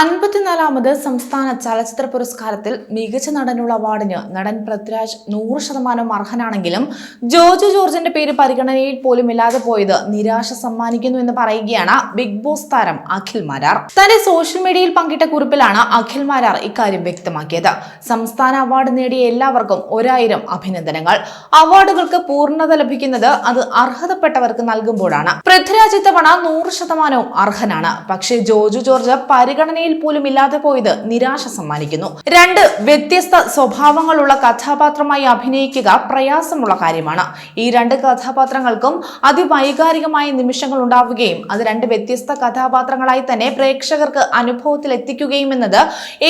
അൻപത്തിനാലാമത് സംസ്ഥാന ചലച്ചിത്ര പുരസ്കാരത്തിൽ മികച്ച നടനുള്ള അവാർഡിന് നടൻ പൃഥ്വിരാജ് നൂറ് ശതമാനം അർഹനാണെങ്കിലും ജോർജ് ജോർജിന്റെ പേര് പരിഗണനയിൽ പോലും ഇല്ലാതെ പോയത് നിരാശ സമ്മാനിക്കുന്നു എന്ന് പറയുകയാണ് ബിഗ് ബോസ് താരം അഖിൽ മാരാർ. തന്റെ സോഷ്യൽ മീഡിയയിൽ പങ്കിട്ട കുറിപ്പിലാണ് അഖിൽ മാരാർ ഇക്കാര്യം വ്യക്തമാക്കിയത്. സംസ്ഥാന അവാർഡ് നേടിയ എല്ലാവർക്കും ഒരായിരം അഭിനന്ദനങ്ങൾ. അവാർഡുകൾക്ക് പൂർണത ലഭിക്കുന്നത് അത് അർഹതപ്പെട്ടവർക്ക് നൽകുമ്പോഴാണ്. പൃഥ്വിരാജ് ഇത്തവണ നൂറ് ശതമാനവും അർഹനാണ്. പക്ഷേ ജോജു ജോർജ് പരിഗണനയിൽ പോലും ഇല്ലാതെ പോയത് നിരാശ സമ്മാനിക്കുന്നു. രണ്ട് വ്യത്യസ്ത സ്വഭാവങ്ങളുള്ള കഥാപാത്രമായി അഭിനയിക്കുക പ്രയാസമുള്ള കാര്യമാണ്. ഈ രണ്ട് കഥാപാത്രങ്ങൾക്കും അതിവൈകാരികമായ നിമിഷങ്ങൾ ഉണ്ടാവുകയും അത് രണ്ട് വ്യത്യസ്ത കഥാപാത്രങ്ങളായി തന്നെ പ്രേക്ഷകർക്ക് അനുഭവത്തിൽ എത്തിക്കുകയും എന്നത്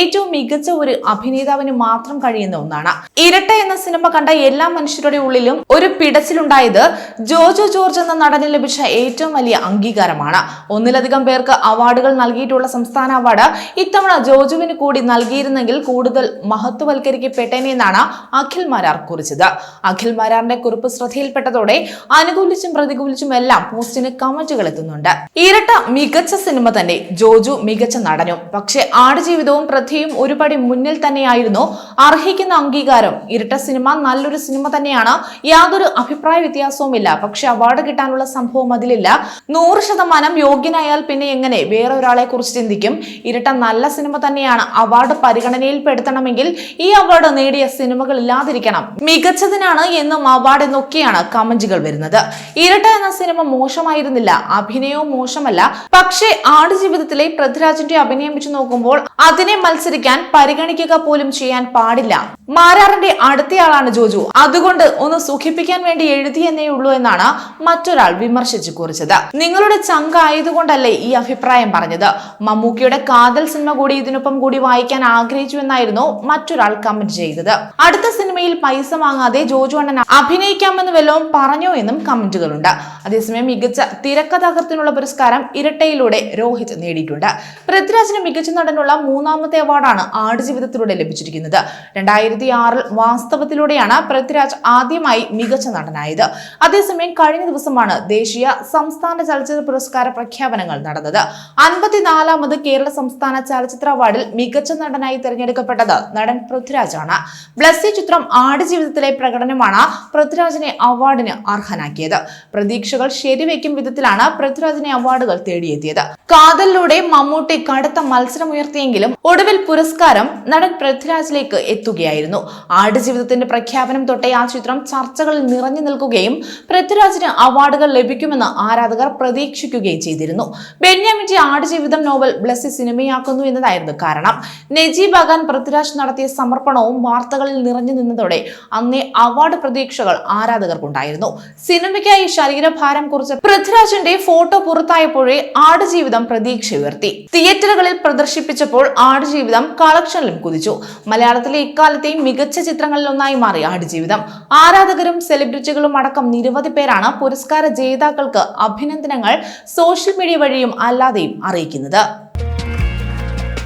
ഏറ്റവും മികച്ച ഒരു അഭിനേതാവിന് മാത്രം കഴിയുന്ന ഒന്നാണ്. ഇരട്ട എന്ന സിനിമ കണ്ട എല്ലാ മനുഷ്യരുടെ ഉള്ളിലും ഒരു പിടച്ചിലുണ്ടായത് ജോജോ ജോർജ് എന്ന നടന് ലഭിച്ച ഏറ്റവും വലിയ അംഗീകാരമാണ്. ഒന്നിലധികം പേർക്ക് അവാർഡുകൾ നൽകിയിട്ടുള്ള സംസ്ഥാന അവാർഡ് ഇത്തവണ ജോജുവിന് കൂടി നൽകിയിരുന്നെങ്കിൽ കൂടുതൽ മഹത്വവൽക്കരിക്കപ്പെട്ടേനെ എന്നാണ് അഖിൽ മാരാർ കുറിച്ചത്. അഖിൽ മാരാറിന്റെ കുറിപ്പ് ശ്രദ്ധയിൽപ്പെട്ടതോടെ അനുകൂലിച്ചും പ്രതികൂലിച്ചും എല്ലാം പോസ്റ്റിന് കമന്റുകൾ എത്തുന്നുണ്ട് ഇരട്ട മികച്ച സിനിമ തന്നെ ജോജു മികച്ച നടനും. പക്ഷേ ആടുജീവിതവും പ്രഥയും ഒരുപടി മുന്നിൽ തന്നെയായിരുന്നു. അർഹിക്കുന്ന അംഗീകാരം ഇരട്ട സിനിമ നല്ലൊരു സിനിമ തന്നെയാണ്. യാതൊരു അഭിപ്രായ വ്യത്യാസവുമില്ല. പക്ഷെ അവാർഡ് കിട്ടാനുള്ള സംഭവം അതിലില്ല. നൂറ് ശതമാനം യോഗ്യനായാൽ പിന്നെ എങ്ങനെ വേറെ ഒരാളെ കുറിച്ച് ചിന്തിക്കും? ഇരട്ട നല്ല സിനിമ തന്നെയാണ് അവാർഡ് പരിഗണനയിൽ പെടുത്തണമെങ്കിൽ ഈ അവാർഡ് നേടിയ സിനിമകൾ ഇല്ലാതിരിക്കണം. മികച്ചതിനാണ് എന്നും അവാർഡ് എന്നൊക്കെയാണ് കമന്റുകൾ വരുന്നത്. ഇരട്ട എന്ന സിനിമ മോശമായിരുന്നില്ല. അഭിനയവും മോശമല്ല. പക്ഷേ ആടുജീവിതത്തിലെ പൃഥ്വിരാജിന്റെ അഭിനയം വെച്ച് നോക്കുമ്പോൾ അതിനെ മത്സരിക്കാൻ പരിഗണിക്കുക പോലും ചെയ്യാൻ പാടില്ല. മാരാറിന്റെ അടുത്തയാളാണ് ജോജു. അതുകൊണ്ട് ഒന്ന് സുഖിപ്പിക്കാൻ വേണ്ടി എഴുതിയെന്നേ ഉള്ളൂ എന്നാണ് മറ്റൊരാൾ വിമർശിച്ചു കുറിച്ചത്. നിങ്ങളുടെ ചങ്ക ആയതുകൊണ്ടല്ലേ ഈ അഭിപ്രായം പറഞ്ഞത്? മമ്മൂക്കിയുടെ കാതൽ സിനിമ കൂടി ഇതിനൊപ്പം കൂടി വായിക്കാൻ ആഗ്രഹിച്ചു എന്നായിരുന്നു മറ്റൊരാൾ കമന്റ് ചെയ്തത്. അടുത്ത സിനിമയിൽ പൈസ വാങ്ങാതെ ജോജു അണ്ണൻ അഭിനയിക്കാമെന്ന് വല്ലതും പറഞ്ഞോ എന്നും കമന്റുകളുണ്ട്. അതേസമയം മികച്ച തിരക്കഥാകൃത്തിനുള്ള പുരസ്കാരം ഇരട്ടയിലൂടെ രോഹിത് നേടിയിട്ടുണ്ട്. പൃഥ്വിരാജിന് മികച്ച നടനുള്ള മൂന്നാമത്തെ അവാർഡാണ് ആടുജീവിതത്തിലൂടെ ലഭിച്ചിരിക്കുന്നത്. രണ്ടായിരത്തി ആറിൽ വാസ്തവത്തിലൂടെയാണ് പൃഥ്വിരാജ് ആദ്യമായി മികച്ച നടനായത്. അതേസമയം കഴിഞ്ഞ ദിവസമാണ് ദേശീയ സംസ്ഥാന ചലച്ചിത്ര പുരസ്കാര പ്രഖ്യാപനങ്ങൾ നടന്നത്. അൻപത്തിനാലാമത് കേരള സംസ്ഥാന ചലച്ചിത്ര അവാർഡിൽ മികച്ച നടനായി തിരഞ്ഞെടുക്കപ്പെട്ടത് നടൻ പൃഥ്വിരാജാണ്. ബ്ലസ്സി ചിത്രം ആടുജീവിതത്തിലെ പ്രകടനമാണ് പൃഥ്വിരാജിനെ അവാർഡിന് അർഹനാക്കിയത്. പ്രതീക്ഷകൾ ശരിവെക്കും വിധത്തിലാണ് പൃഥ്വിരാജിനെ അവാർഡുകൾ തേടിയെത്തിയത്. കാതലിലൂടെ മമ്മൂട്ടി കടുത്ത മത്സരമുയർത്തിയെങ്കിലും ഒടുവിൽ പുരസ്കാരം നടൻ പൃഥ്വിരാജിലേക്ക് എത്തുകയായിരുന്നു. ആടുജീവിതത്തിന്റെ പ്രഖ്യാപനം തൊട്ടേ ആ ചിത്രം ചർച്ചകളിൽ നിറഞ്ഞു നിൽക്കുകയും പൃഥ്വിരാജിന് അവാർഡുകൾ ലഭിക്കുമെന്ന് ആരാധകർ പ്രതീക്ഷിക്കുകയും ചെയ്തിരുന്നു. ബെന്യാമിന്റെ ആടുജീവിതം നോവൽ ബ്ലസ്സി സിനിമയാക്കുന്നു എന്നതായിരുന്നു കാരണം. നജീബ് ബഗാൻ പൃഥ്വിരാജ് നടത്തിയ സമർപ്പണവും വാർത്തകളിൽ നിറഞ്ഞു നിന്നതോടെ അന്നേ അവാർഡ് പ്രതീക്ഷകൾ ആരാധകർക്കുണ്ടായിരുന്നു. സിനിമയ്ക്കായി ശരീരഭാരം കുറിച്ച് പൃഥ്വിരാജിന്റെ ഫോട്ടോ പുറത്തായപ്പോഴേ ആടുജീവിതം പ്രതീക്ഷ ഉയർത്തി. തിയേറ്ററുകളിൽ പ്രദർശിപ്പിച്ചപ്പോൾ ആടുജീവിതം കളക്ഷനിലും കുതിച്ചു. മലയാളത്തിലെ ഇക്കാലത്തെയും മികച്ച ചിത്രങ്ങളിൽ ഒന്നായി മാറി ആടുജീവിതം. ആരാധകരും സെലിബ്രിറ്റികളും അടക്കം നിരവധി പേരാണ് പുരസ്കാര ജേതാക്കൾക്ക് അഭിനന്ദനങ്ങൾ സോഷ്യൽ മീഡിയ വഴിയും അല്ലാതെയും അറിയിക്കുന്നത്.